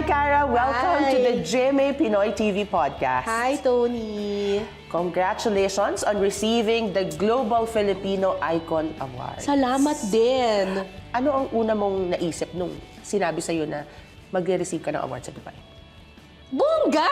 Hi, Cara. Welcome Hi. to the GMA Pinoy TV podcast. Hi, Tony! Congratulations on receiving the Global Filipino Icon Award. Salamat din! Ano ang una mong naisip nung sinabi sa'yo na mag-receive ka ng award sa Dubai? Bongga!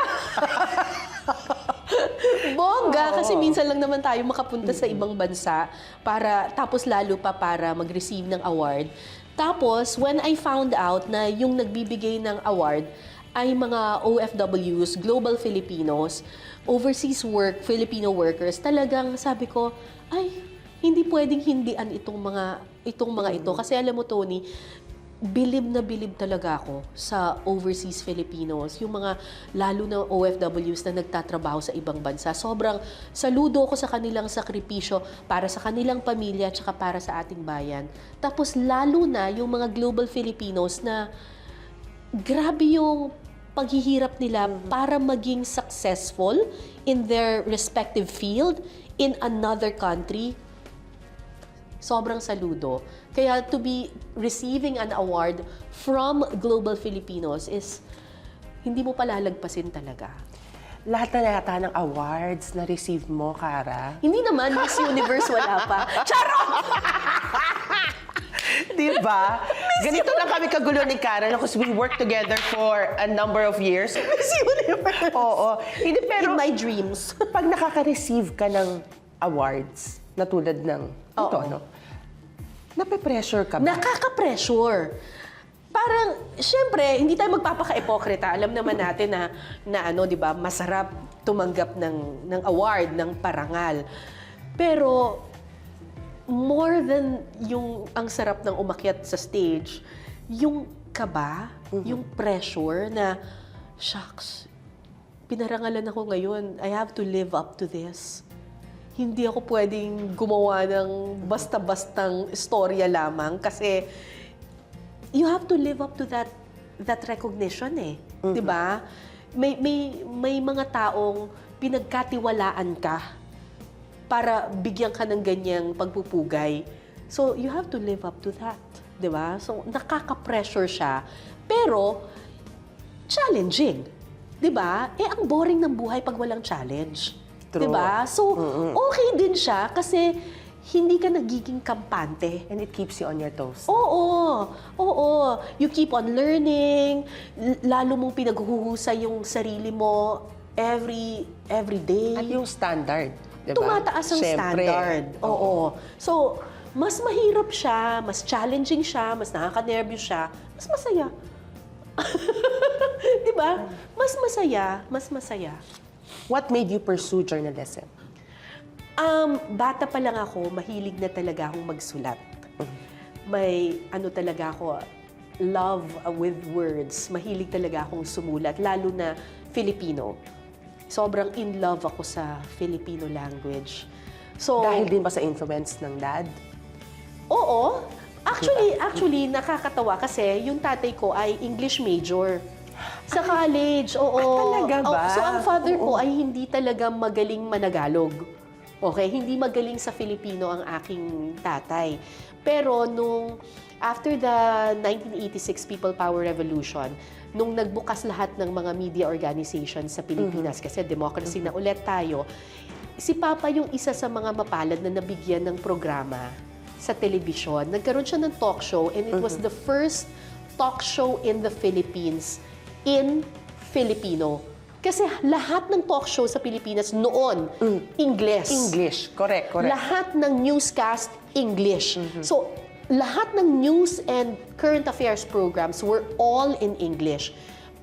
Bongga! Kasi minsan lang naman tayo makapunta sa ibang bansa para, tapos lalo pa para mag-receive ng award. Tapos, when I found out na yung nagbibigay ng award ay mga OFWs, Global Filipinos, overseas work, Filipino workers, talagang sabi ko, ay, hindi pwedeng hindian itong mga itong mga ito. Kasi alam mo Tony, bilib na bilib talaga ako sa overseas Filipinos, yung mga lalo na OFWs na nagtatrabaho sa ibang bansa. Sobrang saludo ko sa kanilang sakripisyo para sa kanilang pamilya at para sa ating bayan. Tapos lalo na yung mga global Filipinos na grabe yung paghihirap nila para maging successful in their respective field in another country sobrang saludo. Kaya to be receiving an award from Global Filipinos is hindi mo palalagpasin talaga. Lahat na yata ng awards na receive mo, Cara. Hindi naman Miss Universe wala pa. Charot! Di ba? Ganito lang kami kagulo ni Cara because we worked together for a number of years. Miss Universe! Oo. Hindi, pero In my dreams. pag nakaka-receive ka ng awards na tulad ng ito, Oo. no? Nape-pressure ka ba? Nakaka-pressure. Parang, syempre, hindi tayo magpapaka-epokrita. Alam naman natin na, na ano, di ba, masarap tumanggap ng, ng award, ng parangal. Pero, more than yung ang sarap ng umakyat sa stage, yung kaba, yung pressure na, shucks, pinarangalan ako ngayon. I have to live up to this hindi ako pwedeng gumawa ng basta-bastang istorya lamang kasi you have to live up to that that recognition eh. 'Di ba? May may may mga taong pinagkatiwalaan ka para bigyan ka ng ganyang pagpupugay. So you have to live up to that, 'di ba? So nakaka-pressure siya. Pero challenging. 'Di ba? Eh ang boring ng buhay pag walang challenge. True. 'Di ba? So okay din siya kasi hindi ka nagiging kampante. And it keeps you on your toes. Oo, oo. You keep on learning, lalo mong pinaghuhusay yung sarili mo every every day. At yung standard, di ba? Tumataas ang Siyempre. standard. Oo. So, mas mahirap siya, mas challenging siya, mas nakaka-nervous siya, mas masaya. 'Di ba? Mas masaya, mas masaya. What made you pursue journalism? Um, bata pa lang ako, mahilig na talaga akong magsulat. May ano talaga ako, love with words. Mahilig talaga akong sumulat, lalo na Filipino. Sobrang in love ako sa Filipino language. So, Dahil din ba sa influence ng dad? Oo. Actually, actually, nakakatawa kasi yung tatay ko ay English major. Sa college, oo. Ah, talaga ba? Oh, so, ang father ko Oo. ay hindi talaga magaling managalog. Okay? Hindi magaling sa Filipino ang aking tatay. Pero nung after the 1986 People Power Revolution, nung nagbukas lahat ng mga media organizations sa Pilipinas, kasi democracy na ulit tayo, si Papa yung isa sa mga mapalad na nabigyan ng programa sa telebisyon. Nagkaroon siya ng talk show and it was the first talk show in the Philippines in Filipino. Kasi lahat ng talk show sa Pilipinas noon, Ingles. English. Correct, correct. Lahat ng newscast, English. So, lahat ng news and current affairs programs were all in English.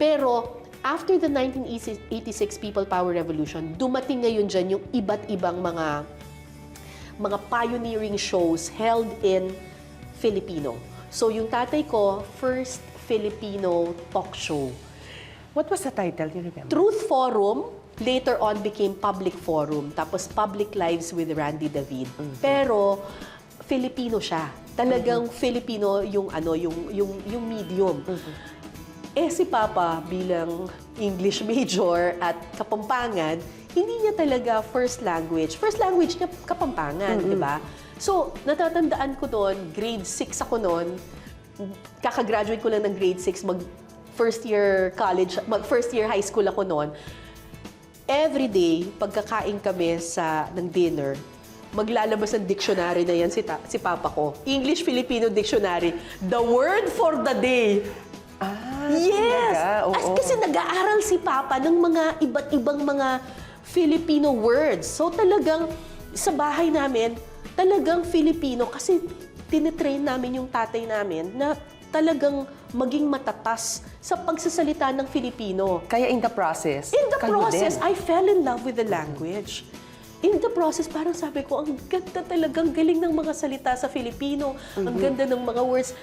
Pero, after the 1986 People Power Revolution, dumating ngayon dyan yung iba't ibang mga mga pioneering shows held in Filipino. So, yung tatay ko, first Filipino talk show. What was the title? You remember? Truth Forum later on became Public Forum, tapos Public Lives with Randy David. Pero Filipino siya. Talagang Filipino yung ano, yung yung yung medium. Eh si Papa bilang English major at Kapampangan, hindi niya talaga first language. First language niya Kapampangan, di ba? So, natatandaan ko doon, grade 6 ako noon, kakagraduate ko lang ng grade 6, mag first year college, mag first year high school ako noon, every day, pagkakain kami sa ng dinner, maglalabas ng dictionary na yan si, ta- si papa ko. English-Filipino dictionary. The word for the day. Ah, Yes! talaga? Oo. As kasi nag-aaral si Papa ng mga iba't ibang mga Filipino words. So talagang sa bahay namin, talagang Filipino kasi tinetrain namin yung tatay namin na talagang maging matatas sa pagsasalita ng Filipino. Kaya in the process, In the kayo process, din. I fell in love with the language. In the process, parang sabi ko, ang ganda talagang galing ng mga salita sa Filipino. Ang ganda ng mga words.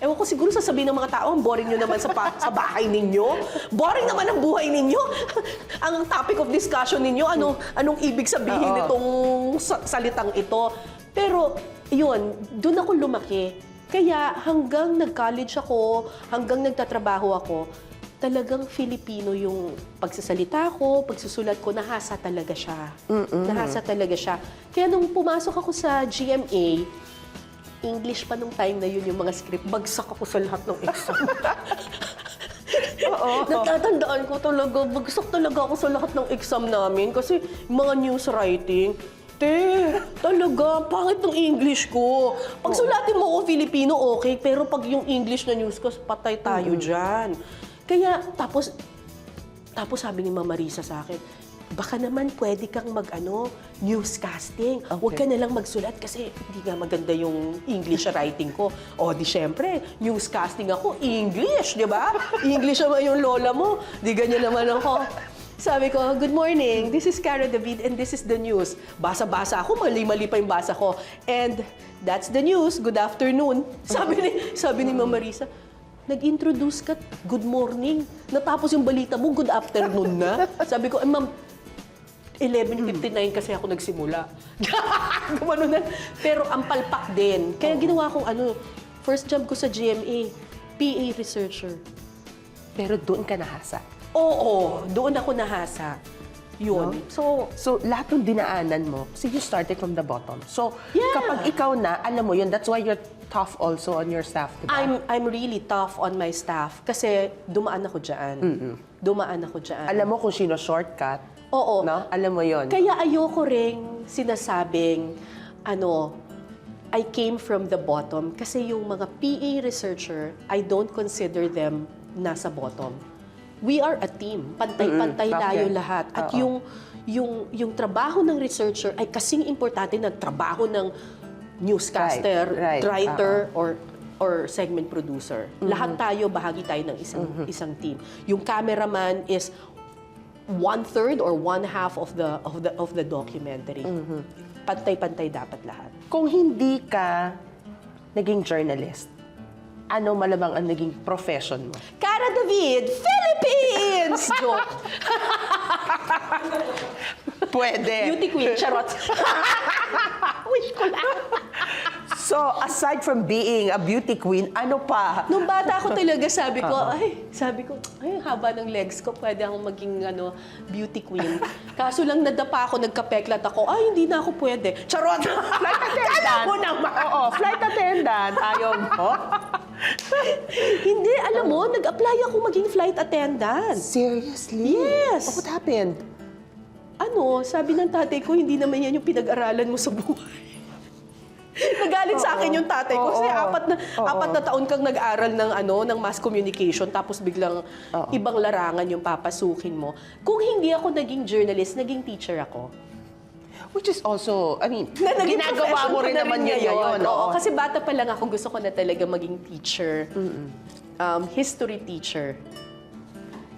Ewan ko, siguro sasabihin ng mga tao, ang boring nyo naman sa, pa- sa bahay ninyo. Boring naman ang buhay ninyo. ang topic of discussion ninyo, ano, anong ibig sabihin Oo. nitong sa- salitang ito. Pero, yun, doon ako lumaki. Kaya hanggang nag-college ako, hanggang nagtatrabaho ako, talagang Filipino yung pagsasalita ko, pagsusulat ko, nahasa talaga siya. Nahasa talaga siya. Kaya nung pumasok ako sa GMA, English pa nung time na yun yung mga script, bagsak ako sa lahat ng exam. Oo. Natatandaan ko talaga, bagsak talaga ako sa lahat ng exam namin kasi mga news writing, Te, talaga, pangit ng English ko. Pag sulatin mo ako Filipino, okay. Pero pag yung English na news ko, patay tayo dyan. Kaya, tapos, tapos sabi ni Mama Risa sa akin, baka naman pwede kang mag-ano, newscasting. Huwag ka na lang magsulat kasi hindi nga maganda yung English writing ko. O di syempre, newscasting ako, English, di ba? English naman yung lola mo. Di ganyan naman ako. Sabi ko, good morning, this is Cara David and this is the news. Basa-basa ako, mali-mali pa yung basa ko. And that's the news, good afternoon. Sabi ni, sabi ni Mama Risa, nag-introduce ka, good morning. Natapos yung balita mo, good afternoon na. Sabi ko, eh ma'am, 11.59 kasi ako nagsimula. Gumano na. Pero ang palpak din. Kaya ginawa kong ano, first job ko sa GMA, PA researcher. Pero doon ka nahasa. Oo, doon ako nahasa. Yun. So, So, lahat ng dinaanan mo, so you started from the bottom. So, Yeah. kapag ikaw na, alam mo yun, that's why you're tough also on your staff, di ba? I'm I'm really tough on my staff kasi dumaan ako diyan. Dumaan ako diyan. Alam mo kung sino shortcut, Oo. no? Alam mo yun. Kaya ayoko ring sinasabing, ano, I came from the bottom kasi yung mga PA researcher, I don't consider them nasa bottom. We are a team. Pantay-pantay Mm-mm. tayo Okay. lahat. At Oo. yung, yung, yung trabaho ng researcher ay kasing importante ng trabaho ng newscaster, Right, right. writer, or or segment producer. Lahat tayo bahagi tayo ng isang isang team. Yung cameraman is one third or one half of the of the of the documentary. Pantay-pantay dapat lahat. Kung hindi ka naging journalist, ano malamang ang naging profession mo? Cara David, Philippines! Joke. Pwede. Beauty queen, charot. Wish ko lang. So, aside from being a beauty queen, ano pa? Nung bata ako talaga, sabi ko, ay, sabi ko, ay, haba ng legs ko, pwede akong maging ano, beauty queen. Kaso lang nadapa ako, nagkapeklat ako, ay, hindi na ako pwede. Charot! Flight attendant. Alam mo naman! Oo, flight attendant. Ayaw mo? hindi, alam mo, nag-apply ako maging flight attendant. Seriously? Yes. What happened? Ano, sabi ng tatay ko, hindi naman yan yung pinag-aralan mo sa buhay. Nagalit sa akin yung tatay ko kasi apat na apat na taon kang nag-aral ng ano ng mass communication tapos biglang ibang larangan yung papasukin mo. Kung hindi ako naging journalist, naging teacher ako. Which is also, I mean, Na naging ginagawa mo rin na naman yun ngayon. Oo, kasi bata pa lang ako gusto ko na talaga maging teacher. Um, history teacher.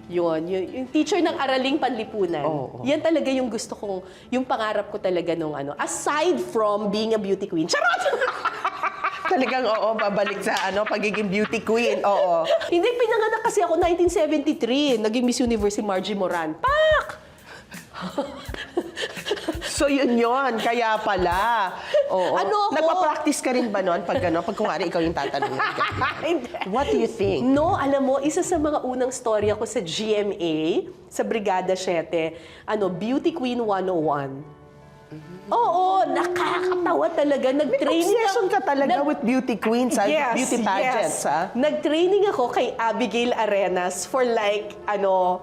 Yun, yung, yung teacher ng araling panlipunan. Oo. Yan talaga yung gusto kong, yung pangarap ko talaga nung ano, aside from being a beauty queen. Charot! Talagang oo, babalik sa ano, pagiging beauty queen. Oo. Hindi, pinanganak kasi ako 1973. Naging Miss Universe si Margie Moran. Pak! So yun yun, kaya pala. Oo. Ano ako? Nagpa-practice ka rin ba noon pag ano, pag kunwari ikaw yung tatanungin? What do you think? No, alam mo, isa sa mga unang storya ko sa GMA, sa Brigada 7, ano, Beauty Queen 101. Oo, nakakatawa talaga. Nag-training Obsession ka talaga nag- with beauty queens, ha? Yes, beauty pageants, yes. ha? Nag-training ako kay Abigail Arenas for like, ano,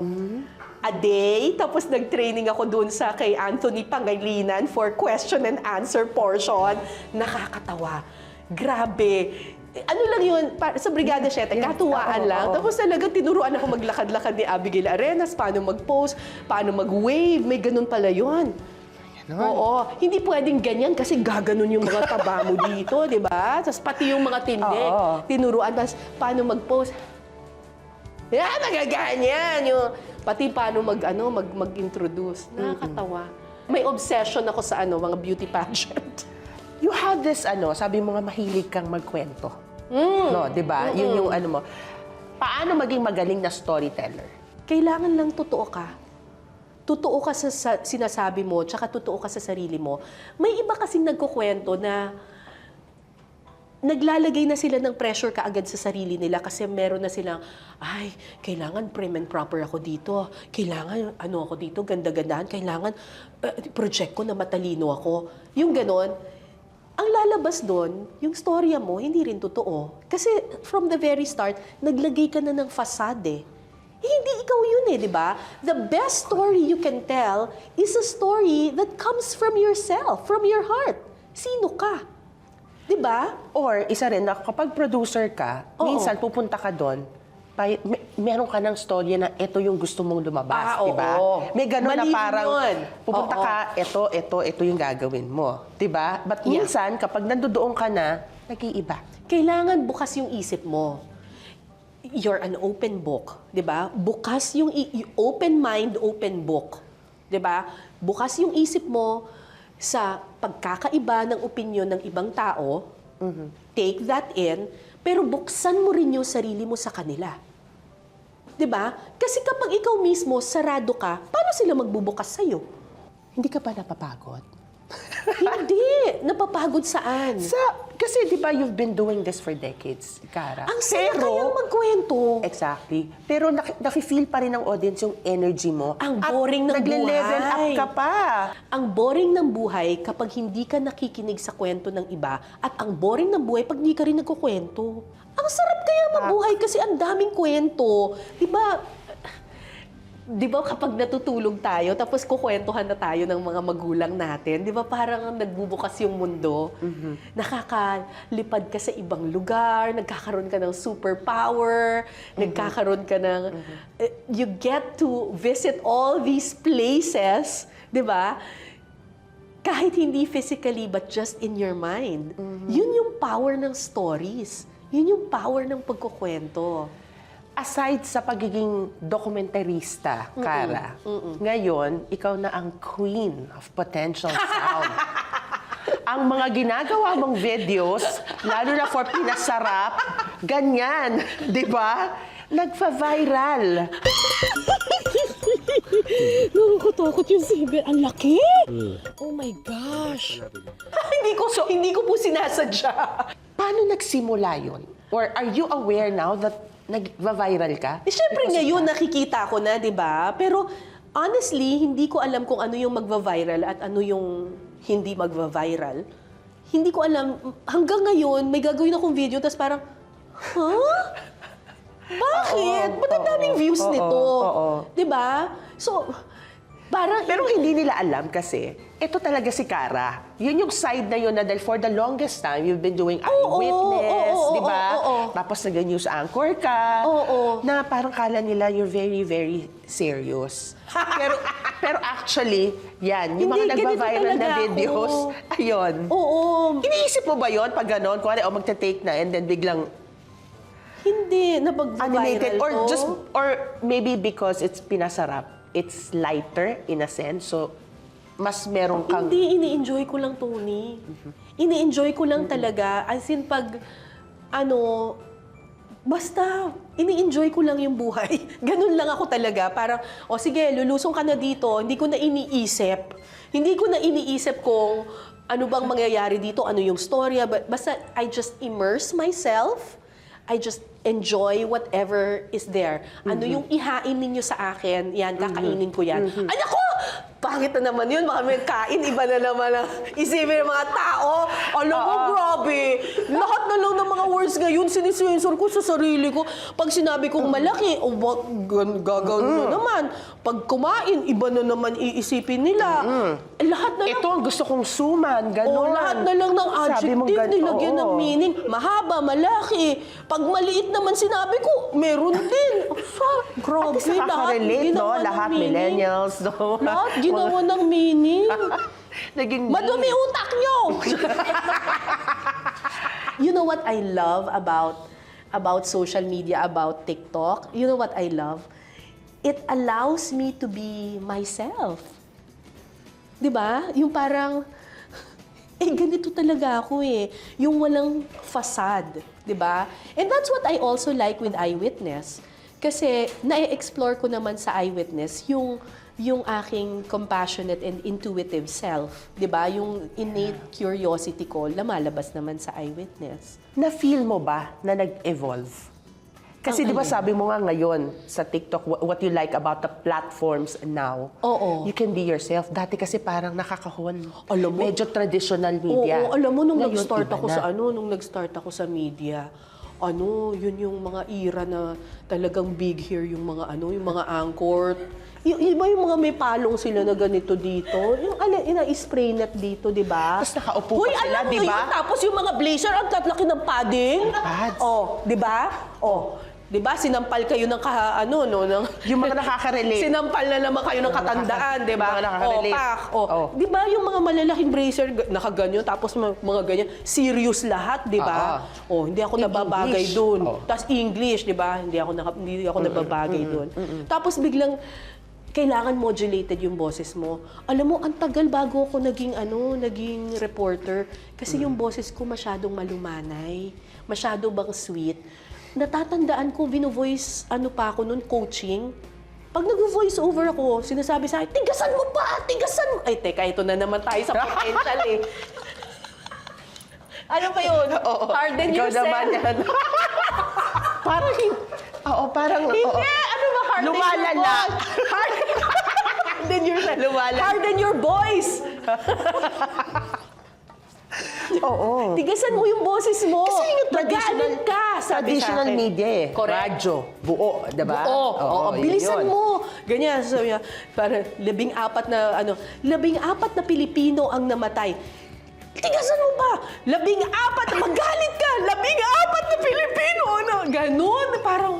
a day. Tapos nag-training ako dun sa kay Anthony Pangilinan for question and answer portion. Nakakatawa. Grabe. Ano lang yun, sa Brigada 7, Yeah, oo, katuwaan lang. oo. Tapos talaga tinuruan ako maglakad-lakad ni Abigail Arenas, paano mag-pose, paano mag-wave, may ganun pala yun. Oo, hindi pwedeng ganyan kasi gaganon yung mga taba mo dito, di ba? Tapos pati yung mga tindig, Oo. tinuruan, tapos paano mag-pose. Yeah, nagaganyan. Yung, pati paano mag, ano, mag, mag-introduce. Nakakatawa. May obsession ako sa ano, mga beauty pageant. You have this, ano, sabi mo nga mahilig kang magkwento. Mm. No, di ba? Yun yung ano mo. Paano maging magaling na storyteller? Kailangan lang totoo ka. Totoo ka sa, sa sinasabi mo, tsaka totoo ka sa sarili mo. May iba kasing nagkukwento na naglalagay na sila ng pressure kaagad sa sarili nila kasi meron na silang, ay, kailangan prim and proper ako dito. Kailangan, ano ako dito, ganda-gandahan. Kailangan, eh, project ko na matalino ako. Yung ganon, ang lalabas doon, yung storya mo, hindi rin totoo. Kasi from the very start, naglagay ka na ng fasade. Eh, hindi ikaw yun eh, di ba? The best story you can tell is a story that comes from yourself, from your heart. Sino ka? Di ba? Or, isa rin, na kapag producer ka, Oo. minsan pupunta ka doon, may, may- meron ka ng storya na ito yung gusto mong lumabas, Ah, di ba? oo. May gano'n na Mali parang, yun. pupunta Oo. ka, ito, ito, ito yung gagawin mo, di ba? But Yeah. minsan, kapag nandoon ka na, nag-iiba. Kailangan bukas yung isip mo. You're an open book, 'di ba? Bukas yung i- open mind, open book, 'di ba? Bukas yung isip mo sa pagkakaiba ng opinion ng ibang tao. Take that in, pero buksan mo rin yung sarili mo sa kanila. 'Di ba? Kasi kapag ikaw mismo sarado ka, paano sila magbubukas sa Hindi ka ba napapagod? Hindi, napapagod saan? Sa, kasi di ba you've been doing this for decades, Kara? Ang saya Pero- kayang magkwento. Exactly. Pero nak- nafe-feel pa rin ng audience yung energy mo. Ang boring ng nagle-level up buhay. ka pa. Ang boring ng buhay kapag hindi ka nakikinig sa kwento ng iba at ang boring ng buhay pag hindi ka rin nagkukwento. Ang sarap kaya mabuhay kasi ang daming kwento. Di ba? Di ba kapag natutulog tayo tapos kukwentuhan na tayo ng mga magulang natin, di ba parang nagbubukas yung mundo? Nakakalipad ka sa ibang lugar, nagkakaroon ka ng superpower, nagkakaroon ka ng... eh, You get to visit all these places, di ba? kahit hindi physically but just in your mind. Yun yung power ng stories. Yun yung power ng pagkukwento. Aside sa pagiging dokumentarista, Kara, ngayon, ikaw na ang queen of potential sound. ang mga ginagawa mong videos, lalo na for pinasarap, ganyan, di ba? Nagfa-viral. Nakakatakot yung singer. Ang laki! Oh my gosh! hindi ko hindi ko po sinasadya. Paano nagsimula yon? Or are you aware now that nag-viral ka? Eh, syempre ngayon nakikita ko na, di ba? Pero honestly, hindi ko alam kung ano yung magva-viral at ano yung hindi magva-viral. Hindi ko alam. Hanggang ngayon, may gagawin akong video, tapos parang, huh? Bakit? Oo, Ba't ang daming views oo, nito? oo. Di ba? So, parang... Pero hindi nila alam kasi, ito talaga si Kara. Yun yung side na yun na dahil for the longest time, you've been doing eyewitness, oo, oo, di ba? Tapos nag-news anchor ka. Oo. Na parang kala nila you're very, very serious. pero pero actually, yan, yung Hindi, mga ganito nagva-viral na videos, ako. ayun. Oo. Iniisip mo ba yon pag gano'n? Ano, o magta-take na and then biglang Hindi, napag-viral animated or to. just or maybe because it's pinasarap it's lighter in a sense so mas meron kang Hindi, ini-enjoy ko lang, Tony. Ini-enjoy ko lang talaga. As in, pag, ano, basta, ini-enjoy ko lang yung buhay. Ganun lang ako talaga. Parang, o sige, lulusong ka na dito. Hindi ko na iniisip. Hindi ko na iniisip kung ano bang mangyayari dito, ano yung storya. But basta, I just immerse myself. I just enjoy whatever is there. Ano yung ihain ninyo sa akin, yan, kakainin ko yan. Anak ko! Pangit na naman yun. Baka may kain, iba na naman ang isipin ng mga tao. Alam mo, Oo. grabe. Lahat na lang ng mga words ngayon, sinisensor ko sa sarili ko. Pag sinabi kong malaki, o wag, gan- gagawin na naman. Pag kumain, iba na naman iisipin nila. Eh, lahat na lang Ito ang gusto kong suman, gano'n. lahat na lang ng Sabi adjective, gan- nilagyan ng oo. meaning. Mahaba, malaki. Pag maliit naman sinabi ko, meron din. Sa, grabe, At least nakaka-relate, no? ginawa ng Lahat meaning. millennials, no? Lahat ginawa ng meaning. Naging Madumi utak nyo! you know what I love about about social media, about TikTok? You know what I love? It allows me to be myself. 'Di ba? Yung parang eh ganito talaga ako eh. Yung walang facade, 'di ba? And that's what I also like with Eyewitness. Kasi na-explore ko naman sa Eyewitness yung yung aking compassionate and intuitive self, 'di ba? Yung innate curiosity ko lumalabas naman sa Eyewitness. Na-feel mo ba na nag-evolve? Kasi di ba sabi mo nga ngayon sa TikTok, wh- what you like about the platforms now, Oo. you can be yourself. Dati kasi parang nakakahon. Alam mo- Medyo traditional media. Oo, alam mo, nung Ngayon, nag-start iba ako na. sa ano, nung nag-start ako sa media, ano, yun yung mga era na talagang big here, yung mga ano, yung mga anchor. Yung, iba yung mga may palong sila na ganito dito. Yung ala, ina-spray net dito, di ba? Tapos nakaupo Hoy, pa sila, alam mo di ba? yun? Tapos yung mga blazer, ang tatlaki ng padding. Pads. Oh, di ba? Oh, di ba? Sinampal kayo ng kaha, ano, no? Ng, Yung mga nakaka-relate. Sinampal na naman kayo ng katandaan, di ba? Oh, pak. Oh. Oh. Di ba yung mga malalaking bracer, nakaganyo, tapos mga, mga ganyan, serious lahat, di ba? Oh, hindi ako In nababagay doon. Oh. Tapos English, di ba? Hindi ako, naka, hindi ako nababagay doon. Tapos biglang, kailangan modulated yung boses mo. Alam mo, ang tagal bago ako naging ano, naging reporter kasi yung boses ko masyadong malumanay, masyado bang sweet. Natatandaan ko, bino-voice ano pa ako noon, coaching. Pag nag-voice over ako, sinasabi sa akin, tigasan mo pa, tigasan mo. Ay, teka, ito na naman tayo sa potential eh. ano ba yun? Harden Ikaw yourself. naman yan. parang, oo, parang, Hindi, oo. ano ba harden Lumalala. your voice? Harden, harden your Lumalala. Harden your voice. Oo. Tigasan mo yung boses mo. Kasi yung traditional, ka, sabi traditional sa akin. media eh. Correct. Radyo, buo, di ba? Oo, oo, yun bilisan yun. mo. Ganyan, sabi niya, para labing apat na, ano, labing apat na Pilipino ang namatay. Tigasan mo ba? Labing apat, magalit ka! Labing apat na Pilipino! Ano? Ganon, parang,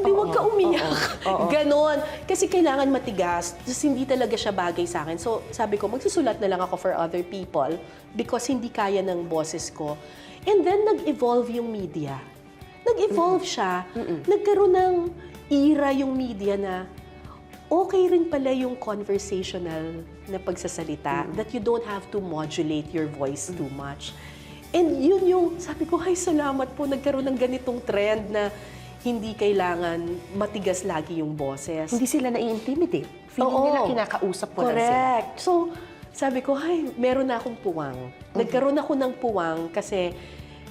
hindi wag ka umiyak. Ganon. Kasi kailangan matigas. Tapos hindi talaga siya bagay sa akin. So, sabi ko, magsusulat na lang ako for other people because hindi kaya ng boses ko. And then, nag-evolve yung media nag-evolve siya. Nagkaroon ng era yung media na okay rin pala yung conversational na pagsasalita that you don't have to modulate your voice too much. And yun yung, sabi ko, ay salamat po, nagkaroon ng ganitong trend na hindi kailangan matigas lagi yung boses. Hindi sila nai-intimidate. Feeling Oo. nila kinakausap ko lang sila. Correct. So, sabi ko, ay, meron na akong puwang. Nagkaroon ako ng puwang kasi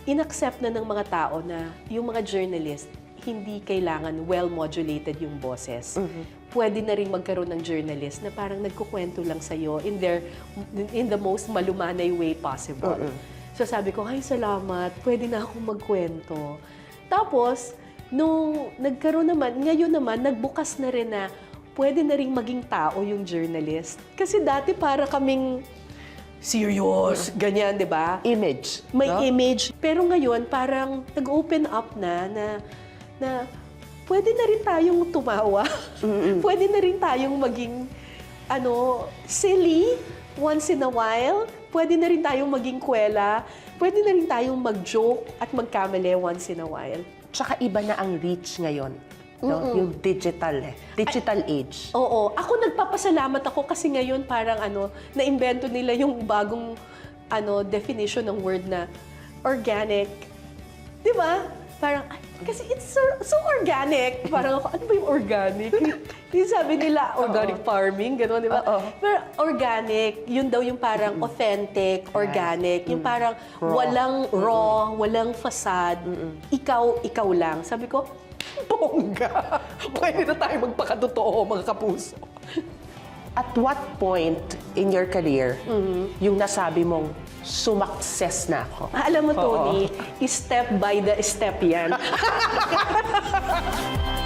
inaccept na ng mga tao na yung mga journalist, hindi kailangan well-modulated yung boses. Pwede na rin magkaroon ng journalist na parang nagkukwento lang sa'yo in, their, in the most malumanay way possible. So sabi ko, ay salamat, pwede na akong magkwento. Tapos, nung nagkaroon naman, ngayon naman, nagbukas na rin na pwede na rin maging tao yung journalist. Kasi dati para kaming serious, ganyan, di ba? Image. May no? image. Pero ngayon, parang nag-open up na na, na pwede na rin tayong tumawa. pwede na rin tayong maging ano, silly once in a while. Pwede na rin tayong maging kwela. Pwede na rin tayong mag-joke at magkamali once in a while. Tsaka iba na ang reach ngayon. No? Yung digital eh. Digital age. Oo. Ako nagpapasalamat ako kasi ngayon parang ano, na-invento nila yung bagong ano definition ng word na organic. 'Di ba? Parang ay, kasi it's so, so organic. Parang ako, ano ba yung organic? yung sabi nila, organic farming, gano'n, di ba? Oo. Pero organic, yun daw yung parang authentic, organic, yung parang Raw. walang raw, walang facade, ikaw, ikaw lang. Sabi ko, bongga! Pwede na tayo magpakatotoo, mga kapuso. At what point in your career yung nasabi mong sumakses na ako? Alam mo, Tony, step by the step yan.